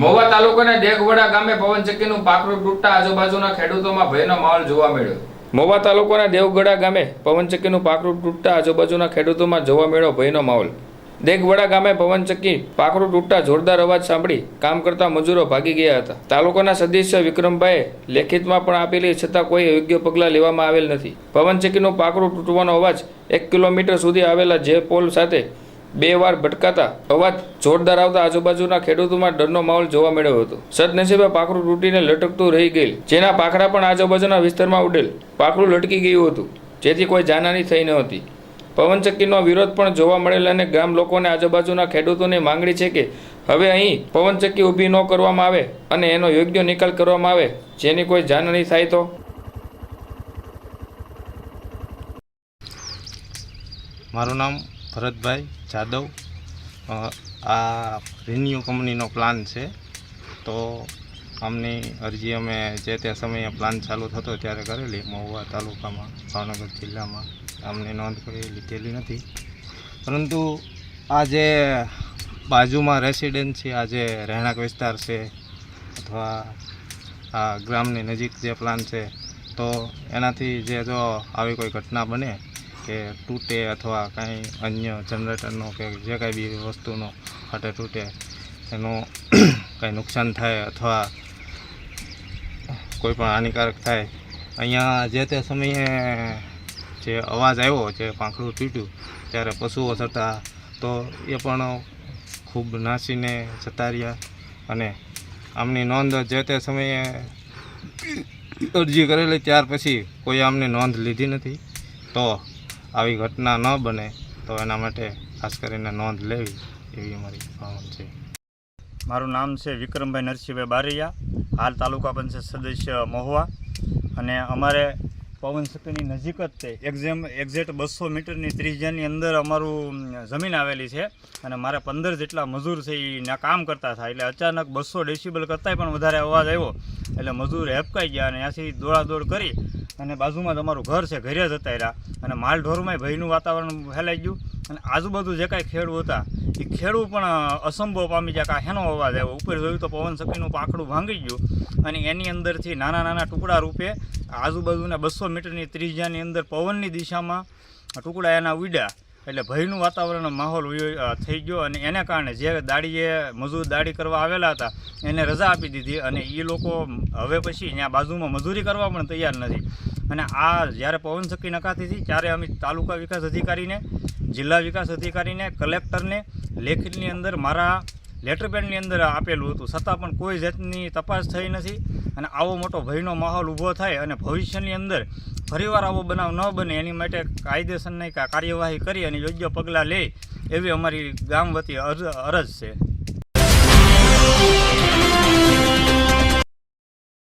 મહુવા તાલુકાના દેગવડા ગામે પવનચક્કીનું પાખરું તૂટતા આજુબાજુના ખેડૂતોમાં ભયનો માહોલ જોવા મળ્યો. મોવા તાલુકાના દેવગડા ગામે પવનચક્કીનું પાખરું તૂટતા આજુબાજુના ખેડૂતોમાં જોવા મળ્યો ભયનો માહોલ. દેગવડા ગામે પવનચક્કી પાકરું તૂટતા જોરદાર અવાજ સાંભળી કામ કરતા મજૂરો ભાગી ગયા હતા. તાલુકાના સદસ્ય વિક્રમભાઈએ લેખિતમાં પણ આપેલી છતાં કોઈ યોગ્ય પગલાં લેવામાં આવેલ નથી. પવનચક્કીનું પાકરું તૂટવાનો અવાજ એક કિલોમીટર સુધી આવેલા જે પોલ સાથે બે વાર ભટકાતા અવાજ જોરદાર આવતા આજુબાજુના ખેડૂતોમાં ડરનો માહોલ જોવા મળ્યો હતો. સદનસીબે પાકરું તૂટીને લટકતું રહી ગયેલ. જેના પાખરા પણ આજુબાજુના વિસ્તારમાં ઉડેલ. પાકરું લટકી ગયું હતું. જેથી કોઈ જાનહાની થઈ ન હતી. પવનચક્કીનો વિરોધ પણ જોવા મળેલ અને ગામ લોકોને આજુબાજુના ખેડૂતોની માંગણી છે કે હવે અહીં પવનચક્કી ઊભી ન કરવામાં આવે અને એનો યોગ્ય નિકાલ કરવામાં આવે, જેની કોઈ જાનહાની થાય તો? મારું નામ ભરતભાઈ જાદવ. આ રિન્યુ કંપનીનો પ્લાન છે. તો આમની અરજી અમે જે તે સમયે પ્લાન ચાલુ થતો ત્યારે કરેલી. મહુવા તાલુકામાં, ભાવનગર જિલ્લામાં. આમની નોંધ કરી લીધેલી નથી. પરંતુ આ જે બાજુમાં રેસિડેન્સી, આ જે રહેણાંક વિસ્તાર છે અથવા આ ગ્રામની નજીક જે પ્લાન છે, તો એનાથી જે જો આવી કોઈ ઘટના બને કે તૂટે અથવા કાંઈ અન્ય જનરેટરનો કે જે કાંઈ બી વસ્તુનો ફાટે તૂટે, એનું કાંઈ નુકસાન થાય અથવા કોઈ પણ હાનિકારક થાય. અહીંયા જે તે સમયે જે અવાજ આવ્યો, જે પાંખડું તૂટ્યું, ત્યારે પશુઓ થતા તો એ પણ ખૂબ નાસીને જતા રહ્યા અને આમની નોંધ જે તે સમયે અરજી કરેલી, ત્યાર પછી કોઈ આમની નોંધ લીધી નથી. તો આવી ઘટના ન બને, તો એના માટે ખાસ કરીને નોંધ લેવી એવી અમારી ભાવના છે. મારું નામ છે વિક્રમભાઈ નરસિંહભાઈ બારૈયા. હાલ તાલુકા પંચાયત સદસ્ય મહુવા. અને અમારે પવન શક્તિની નજીક જ તે એક્ઝેમ એક્ઝેક્ટ બસો મીટરની ત્રિજ્યાની અંદર અમારું જમીન આવેલી છે અને મારે પંદર જેટલા મજૂર છે એ કામ કરતા હતા. એટલે અચાનક બસો ડેસિબલ કરતાંય પણ વધારે અવાજ આવ્યો. એટલે મજૂર હેપકાઈ ગયા અને ત્યાંથી દોડાદોડ કરી અને બાજુમાં તમારું ઘર છે, ઘરે જ હતા અને માલ ઢોરમાંય ભયનું વાતાવરણ ફેલાઈ ગયું. અને આજુબાજુ જે કાંઈ ખેડૂ હતા, એ ખેડૂ પણ અસંભવ પામી જાય કાં હેનો અવાજ આવ્યો. ઉપર જોયું તો પવન શક્તિનું પાંખડું ભાંગી ગયું અને એની અંદરથી નાના નાના ટુકડા રૂપે આજુબાજુના બસો મીટરની ત્રિજ્યાની અંદર પવનની દિશામાં ટુકડા એના ઉડ્યા. એટલે ભયનું વાતાવરણ માહોલ થઈ ગયો અને એને કારણે જે દાડીએ, મજૂર દાડી કરવા આવેલા હતા, એને રજા આપી દીધી અને એ લોકો હવે પછી ત્યાં બાજુમાં મજૂરી કરવા પણ તૈયાર નથી. અને આ જ્યારે પવન શક્તિ નકાતી હતી, ત્યારે અમે તાલુકા વિકાસ અધિકારીને, જિલ્લા વિકાસ અધિકારીને, કલેક્ટરને લેખિતની અંદર મારા લેટર પેડની અંદર આપેલું હતું. છતાં પણ કોઈ જાતની તપાસ થઈ નથી અને આવો મોટો ભયનો માહોલ ઊભો થાય અને ભવિષ્યની અંદર ફરીવાર આવો બનાવ ન બને, એની માટે કાયદેસરની કાર્યવાહી કરી અને યોગ્ય પગલાં લે એવી અમારી ગામ વતી અરજ છે.